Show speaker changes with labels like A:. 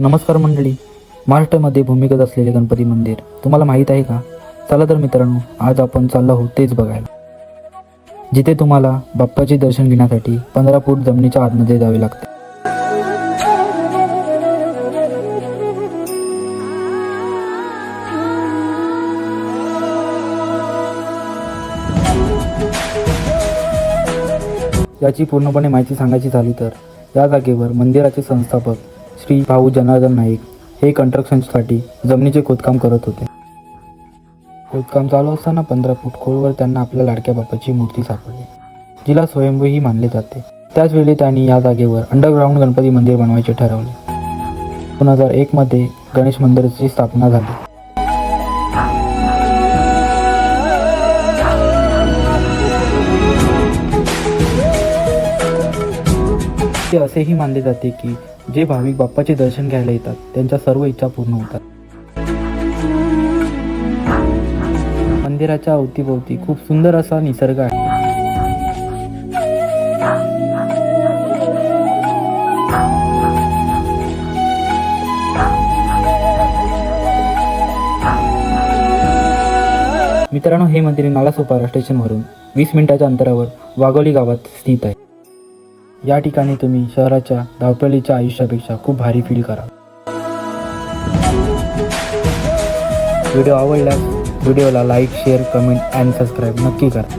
A: नमस्कार मंडळी. महाराष्ट्रामध्ये भूमिगत असलेले गणपती मंदिर तुम्हाला माहीत आहे का? चला तर मित्रांनो आज आपण चाललो आहोत तेच बघायला. जिथे तुम्हाला बाप्पाचे दर्शन घेण्यासाठी पंधरा फूट जमिनीच्या आतमध्ये जावे लागते. याची पूर्णपणे माहिती सांगायची झाली तर या जागेवर मंदिराचे संस्थापक श्री भाऊ जनार्दन नाईक हे कंस्ट्रक्शनसाठी जमिनीचे खोदकाम करत होते. खोदकाम चालू असताना पंधरा फूट खोलवर त्यांना आपल्या लाडक्या बाप्पाची मूर्ती सापडली जिला स्वयंभूही मानले जाते. त्याच वेळी त्यांनी या जागेवर अंडरग्राऊंड गणपती मंदिर बनवायचे ठरवले. दोन हजार एकमध्ये गणेश मंदिराची स्थापना झाली. ते असेही मानले जाते की जे भाविक बाप्पाचे दर्शन घ्यायला येतात त्यांच्या सर्व इच्छा पूर्ण होतात. मंदिराच्या अवतीभोवती खूप सुंदर असा निसर्ग आहे. मित्रांनो हे मंदिर नालासोपारा स्टेशनवरून वीस मिनिटाच्या अंतरावर वाघोली गावात स्थित आहे. या ठिकाणी तुम्ही शहराच्या धावपळीच्या आयुष्यापेक्षा खूप भारी फील करा. व्हिडिओ आवडल्यास व्हिडिओला like share comment and subscribe नक्की करा.